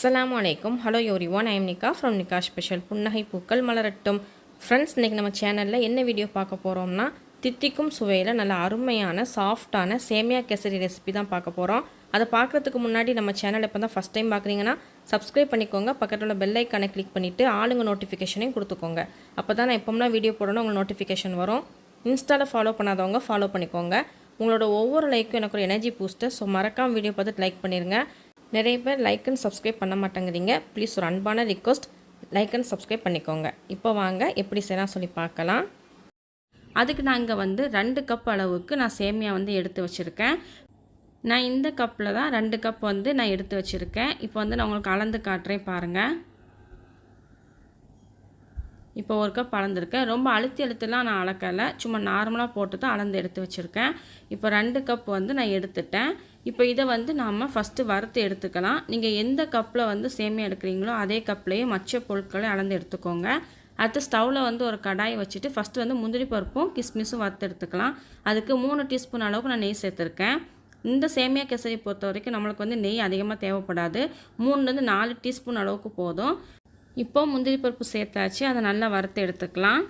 அஸ்லாம் அலைக்கும். Hello everyone I'm Nika from Nikka special புன்னகை பூக்கள் மலரட்டும். ஃப்ரெண்ட்ஸ் இன்றைக்கி நம்ம சேனலில் என்ன வீடியோ பார்க்க போகிறோம்னா தித்திக்கும் சுவையில் நல்ல அருமையான சாஃப்டான சேமியா கேசரி ரெசிபி தான் பார்க்க போகிறோம் அதை பார்க்குறதுக்கு முன்னாடி நம்ம சேனல் இப்போ தான் ஃபஸ்ட் டைம் பார்க்குறீங்கன்னா சப்ஸ்கிரைப் பண்ணிக்கோங்க. பக்கத்தில் உள்ள பெல் ஐக்கானை கிளிக் பண்ணிவிட்டு ஆளுங்க நோட்டிஃபிகேஷனையும் கொடுத்துக்கோங்க. அப்போ தான் நான் எப்போம்னா வீடியோ போடணும் உங்களுக்கு நோட்டிஃபிகேஷன் வரும். இன்ஸ்டாவில் ஃபாலோ பண்ணாதவங்க ஃபாலோ பண்ணிக்கோங்க. உங்களோட ஒவ்வொரு லைக்கும் எனக்கு ஒரு எனர்ஜி பூஸ்டர் ஸோ மறக்காம வீடியோ பார்த்துட்டு லைக் பண்ணிடுங்க நிறைய பேர் லைக் அண்ட் சப்ஸ்கிரைப் பண்ண மாட்டேங்கிறீங்க. ப்ளீஸ் ஒரு அன்பான ரிக்வஸ்ட் லைக் அண்ட் சப்ஸ்கிரைப் பண்ணிக்கோங்க. இப்போ வாங்க எப்படி செய்யலாம் சொல்லி பார்க்கலாம். அதுக்கு நான் இங்கே வந்து ரெண்டு கப் அளவுக்கு நான் சேமியா வந்து எடுத்து வச்சுருக்கேன். நான் இந்த கப்பில் தான் ரெண்டு கப் வந்து நான் எடுத்து வச்சுருக்கேன். இப்போ வந்து நான் உங்களுக்கு அளந்து காட்டுறேன் பாருங்கள் இப்போ ஒரு கப் அளந்துருக்கேன். ரொம்ப அழுத்தி அழுத்தெல்லாம் நான் அளக்கலை. சும்மா நார்மலாக போட்டு தான் அளந்து எடுத்து வச்சுருக்கேன். இப்போ ரெண்டு கப் வந்து நான் எடுத்துட்டேன். இப்போ இதை வந்து நாம் ஃபஸ்ட்டு வறுத்து எடுத்துக்கலாம். நீங்கள் எந்த கப்பில் வந்து சேமியா எடுக்கிறீங்களோ அதே கப்லேயே மச்ச பொருட்களை அளந்து எடுத்துக்கோங்க. அடுத்து ஸ்டவ்வில் வந்து ஒரு கடாயை வச்சுட்டு ஃபஸ்ட்டு வந்து முந்திரி பருப்பும் கிஸ்மிஸும் வறுத்து எடுத்துக்கலாம். அதுக்கு மூணு டீஸ்பூன் அளவுக்கு நான் நெய் சேர்த்துருக்கேன். இந்த சேமியா கேசரி பொறுத்த வரைக்கும் நம்மளுக்கு வந்து நெய் அதிகமாக தேவைப்படாது. மூணுலேருந்து நாலு டீஸ்பூன் அளவுக்கு போதும். இப்போ முந்திரி பருப்பு சேர்த்தாச்சு அதை நல்லா வறுத்து எடுத்துக்கலாம்.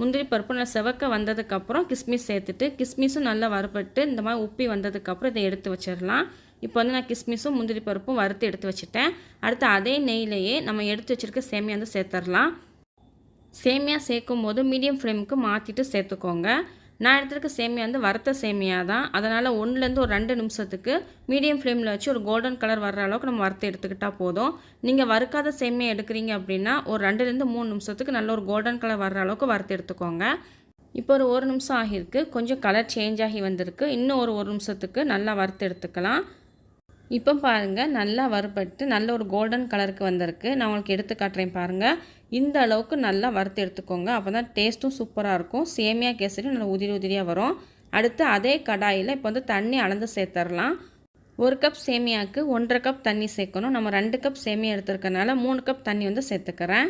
முந்திரி பருப்பு நல்லா செவக்க வந்ததுக்கப்புறம் கிஸ்மிஸ் சேர்த்துட்டு கிஸ்மிஸும் நல்லா வறுபட்டு இந்த மாதிரி உப்பி வந்ததுக்கப்புறம் இதை எடுத்து வச்சிடலாம். இப்போ வந்து நான் கிஸ்மிஸும் முந்திரி பருப்பும் வறுத்து எடுத்து வச்சுட்டேன். அடுத்து அதே நெய்லேயே நம்ம எடுத்து வச்சுருக்க சேமியா வந்து சேர்த்துடலாம். சேமியா சேர்க்கும் போது மீடியம் ஃப்ளேமுக்கு மாற்றிட்டு சேர்த்துக்கோங்க. நான் எடுத்துருக்க சேமியா வந்து வறுத்த சேமியா தான் அதனால் ஒன்றுலேருந்து ஒரு ரெண்டு நிமிஷத்துக்கு மீடியம் ஃப்ளேமில் வச்சு ஒரு கோல்டன் கலர் வர்ற அளவுக்கு நம்ம வறுத்து எடுத்துக்கிட்டால் போதும். நீங்கள் வறுக்காத சேமியா எடுக்கிறீங்க அப்படின்னா ஒரு ரெண்டுலேருந்து மூணு நிமிஷத்துக்கு நல்ல ஒரு கோல்டன் கலர் வர்ற அளவுக்கு வறுத்து எடுத்துக்கோங்க. இப்போ ஒரு ஒரு நிமிஷம் ஆகியிருக்கு. கொஞ்சம் கலர் சேஞ்ச் ஆகி வந்திருக்கு. இன்னும் ஒரு ஒரு நிமிஷத்துக்கு நல்லா வறுத்து எடுத்துக்கலாம். இப்போ பாருங்கள் நல்லா வறுபட்டு நல்ல ஒரு கோல்டன் கலருக்கு வந்திருக்கு. நான் உங்களுக்கு எடுத்து காட்டுறேன் பாருங்கள் இந்த அளவுக்கு நல்லா வறுத்து எடுத்துக்கோங்க. அப்போ தான் டேஸ்ட்டும் சூப்பராக இருக்கும். சேமியா கேசரியும் நல்லா உதிரி உதிரியாக வரும். அடுத்து அதே கடாயில் இப்போ வந்து தண்ணி அளந்து சேர்த்துடலாம் ஒரு கப் சேமியாவுக்கு ஒன்றரை கப் தண்ணி சேர்க்கணும். நம்ம ரெண்டு கப் சேமியா எடுத்துருக்கனால மூணு கப் தண்ணி வந்து சேர்த்துக்கிறேன்.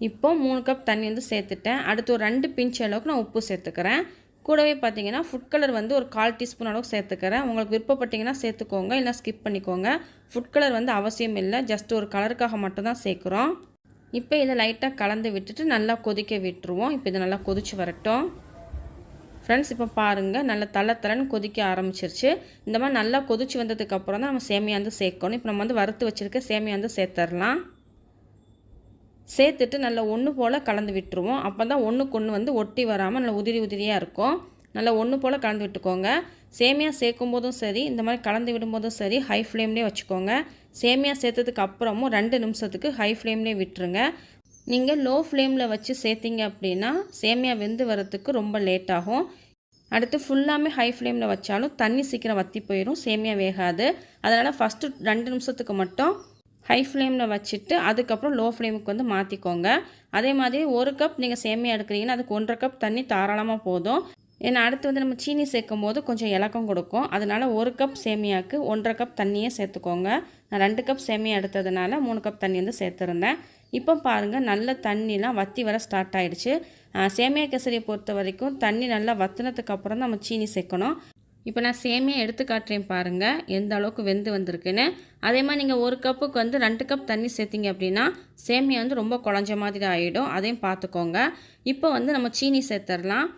இப்போ மூணு கப் தண்ணி வந்து சேர்த்துட்டேன். அடுத்து ஒரு ரெண்டு பிஞ்ச் அளவுக்கு நான் உப்பு சேர்த்துக்கிறேன். கூடவே பார்த்தீங்கன்னா ஃபுட் கலர் வந்து ஒரு கால் டீஸ்பூன் அளவுக்கு சேர்த்துக்கிறேன். உங்களுக்கு விருப்பப்பட்டீங்கன்னா சேர்த்துக்கோங்க இல்லை ஸ்கிப் பண்ணிக்கோங்க. ஃபுட் கலர் வந்து அவசியம் இல்லை ஜஸ்ட் ஒரு கலருக்காக மட்டும்தான் சேர்க்குறோம். இப்போ இதை லைட்டாக கலந்து விட்டுட்டு நல்லா கொதிக்க விட்டுருவோம். இப்போ இதை நல்லா கொதிச்சு வரட்டும். ஃப்ரெண்ட்ஸ் இப்போ பாருங்கள் நல்லா தலை தலைன்னு கொதிக்க ஆரம்பிச்சிருச்சு. இந்த மாதிரி நல்லா கொதிச்சு வந்ததுக்கப்புறம் தான் நம்ம சேமியா வந்து சேர்க்கணும். இப்போ நம்ம வந்து வறுத்து வச்சுருக்க சேமியா வந்து சேர்த்துடலாம். சேர்த்துட்டு நல்லா ஒன்று போல் கலந்து விட்டுருவோம். அப்போ தான் ஒன்றுக்கு ஒன்று வந்து ஒட்டி வராமல் நல்லா உதிரி உதிரியாக இருக்கும். நல்லா ஒன்று போல் கலந்து விட்டுக்கோங்க. சேமியா சேர்க்கும் போதும் சரி இந்த மாதிரி கலந்து விடும்போதும் சரி ஹை ஃப்ளேம்லேயே வச்சுக்கோங்க. சேமியா சேர்த்ததுக்கு அப்புறமும் ரெண்டு நிமிஷத்துக்கு ஹை ஃப்ளேம்லேயே விட்டுருங்க. நீங்கள் லோ ஃப்ளேமில் வச்சு சேர்த்திங்க அப்படின்னா சேமியா வெந்து வரத்துக்கு ரொம்ப லேட் ஆகும். அடுத்து ஃபுல்லாமே ஹை ஃப்ளேமில் வச்சாலும் தண்ணி சீக்கிரம் வற்றி போயிடும் சேமியா வேகாது. அதனால் ஃபஸ்ட்டு ரெண்டு நிமிஷத்துக்கு மட்டும் ஹை ஃப்ளேமில் வச்சுட்டு அதுக்கப்புறம் லோ ஃப்ளேமுக்கு வந்து மாற்றிக்கோங்க அதே மாதிரி ஒரு கப் நீங்கள் சேமியா எடுக்கிறீங்கன்னா அதுக்கு ஒன்றரை கப் தண்ணி தாராளமாக போதும். ஏன்னா அடுத்து வந்து நம்ம சீனி சேர்க்கும் போது கொஞ்சம் இலக்கம் கொடுக்கும். அதனால் ஒரு கப் சேமியாவுக்கு ஒன்றரை கப் தண்ணியே சேர்த்துக்கோங்க. நான் ரெண்டு கப் சேமியா எடுத்ததுனால மூணு கப் தண்ணி வந்து சேர்த்துருந்தேன். இப்போ பாருங்கள் நல்ல தண்ணிலாம் வற்றி வர ஸ்டார்ட் ஆகிடுச்சு சேமியா கேசரியை பொறுத்த வரைக்கும் தண்ணி நல்லா வத்தினதுக்கப்புறம் தான் நம்ம சீனி சேர்க்கணும். இப்போ நான் சேமியா எடுத்து காட்டுறேன் பாருங்கள் எந்த அளவுக்கு வெந்து வந்திருக்குன்னு. அதே மாதிரி நீங்கள் ஒரு கப்புக்கு வந்து ரெண்டு கப் தண்ணி சேர்த்திங்க அப்படின்னா சேமியா வந்து ரொம்ப குழஞ்ச மாதிரி ஆகிடும் அதையும் பார்த்துக்கோங்க. இப்போ வந்து நம்ம சீனி சேர்த்துடலாம்.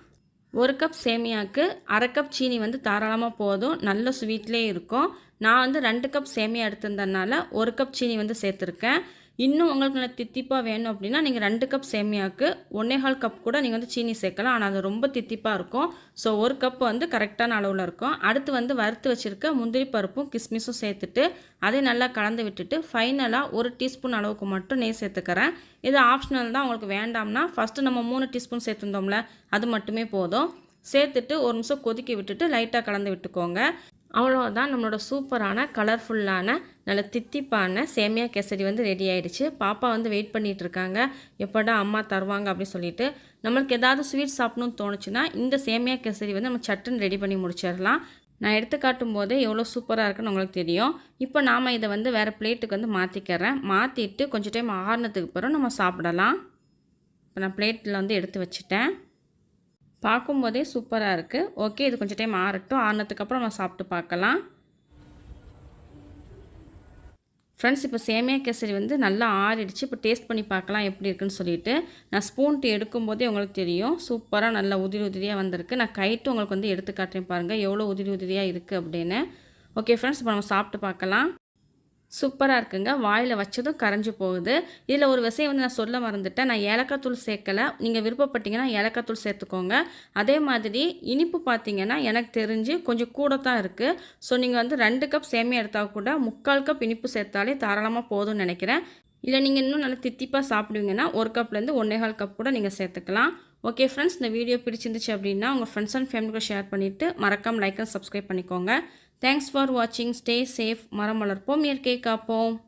ஒரு கப் சேமியாவுக்கு அரை கப் சீனி வந்து தாராளமாக போதும். நல்ல ஸ்வீட்லேயே இருக்கும். நான் வந்து ரெண்டு கப் சேமியா எடுத்திருந்ததுனால ஒரு கப் சீனி வந்து சேர்த்துருக்கேன். இன்னும் உங்களுக்கு நல்ல தித்திப்பாக வேணும் அப்படின்னா நீங்கள் ரெண்டு கப் சேமியாவுக்கு ஒன்னேகால் கப் கூட நீங்கள் வந்து சீனி சேர்க்கலாம். ஆனால் அது ரொம்ப தித்திப்பாக இருக்கும். ஸோ ஒரு கப் வந்து கரெக்டான அளவில் இருக்கும். அடுத்து வந்து வறுத்து வச்சுருக்க முந்திரி பருப்பும் கிஸ்மிஸும் சேர்த்துட்டு அதை நல்லா கலந்து விட்டுட்டு ஃபைனலாக ஒரு டீஸ்பூன் அளவுக்கு மட்டும் நெய் சேர்த்துக்கிறேன். இது ஆப்ஷனல் தான். உங்களுக்கு வேண்டாம்னா ஃபஸ்ட்டு நம்ம மூணு டீஸ்பூன் சேர்த்துருந்தோம்ல அது மட்டுமே போதும். சேர்த்துட்டு ஒரு நிமிஷம் கொதிக்க விட்டுட்டு லைட்டாக கலந்து விட்டுக்கோங்க. அவ்வளோதான் நம்மளோட சூப்பரான கலர்ஃபுல்லான நல்ல தித்திப்பான சேமியா கேசரி வந்து ரெடி ஆகிடுச்சு பாப்பா வந்து வெயிட் பண்ணிகிட்டு இருக்காங்க. எப்படா அம்மா தருவாங்க அப்படின்னு சொல்லிட்டு. நம்மளுக்கு ஏதாவது ஸ்வீட் சாப்பிடணும்னு தோணுச்சுன்னா இந்த சேமியா கேசரி வந்து நம்ம சட்டுன்னு ரெடி பண்ணி முடிச்சிடலாம். நான் எடுத்து காட்டும் போதே எவ்வளோ சூப்பராக இருக்குன்னு உங்களுக்கு தெரியும். இப்போ நாம் இதை வந்து வேறு பிளேட்டுக்கு வந்து மாற்றிக்கிறேன் மாற்றிட்டு கொஞ்சம் டைம் ஆறுனதுக்கு பிறகு நம்ம சாப்பிடலாம். இப்போ நான் பிளேட்டில் வந்து எடுத்து வச்சுட்டேன். பார்க்கும்போதே சூப்பராக இருக்குது ஓகே இது கொஞ்சம் டைம் ஆறட்டும். ஆறுனதுக்கப்புறம் நம்ம சாப்பிட்டு பார்க்கலாம். ஃப்ரெண்ட்ஸ் இப்போ சேமியா கேசரி வந்து நல்லா ஆறிடுச்சு. இப்போ டேஸ்ட் பண்ணி பார்க்கலாம் எப்படி இருக்குன்னு சொல்லிட்டு நான் ஸ்பூன்ட்டு எடுக்கும்போதே உங்களுக்கு தெரியும். சூப்பராக நல்லா உதிரி உதிரியாக வந்திருக்கு. நான் கைட்டு உங்களுக்கு வந்து எடுத்து காட்டுறேன் பாருங்கள் எவ்வளோ உதிரி உதிரியாக இருக்குது அப்படின்னு. ஓகே ஃப்ரெண்ட்ஸ் இப்போ நம்ம சாப்பிட்டு பார்க்கலாம். சூப்பராக இருக்குங்க. வாயில் வச்சதும் கரைஞ்சி போகுது. இதில் ஒரு விஷயம் வந்து நான் சொல்ல மறந்துட்டேன். நான் ஏலக்காய் தூள் சேர்க்கலை. நீங்கள் விருப்பப்பட்டீங்கன்னா ஏலக்காய் தூள் சேர்த்துக்கோங்க. அதே மாதிரி இனிப்பு பார்த்தீங்கன்னா எனக்கு தெரிஞ்சு கொஞ்சம் கூட தான் இருக்குது ஸோ நீங்கள் வந்து ரெண்டு கப் சேமியா எடுத்தால் கூட முக்கால் கப் இனிப்பு சேர்த்தாலே தாராளமாக போதும்னு நினைக்கிறேன். இல்லை நீங்கள் இன்னும் நல்லா தித்திப்பாக சாப்பிடுவீங்கன்னா ஒரு கப்லேருந்து ஒன்றேகால் கப் கூட நீங்கள் சேர்த்துக்கலாம். ஓகே ஃப்ரெண்ட்ஸ் இந்த வீடியோ பிடிச்சிருந்துச்சு அப்படின்னா உங்கள் ஃப்ரெண்ட்ஸ் அண்ட் ஃபேமிலிக்கு ஷேர் பண்ணிவிட்டு மறக்காமல் லைக் அண்ட் சப்ஸ்கிரைப் பண்ணிக்கோங்க. தேங்க்ஸ் ஃபார் வாட்சிங் ஸ்டே சேஃப் மரம் வளர்ப்போம். இயற்கை காப்போம்.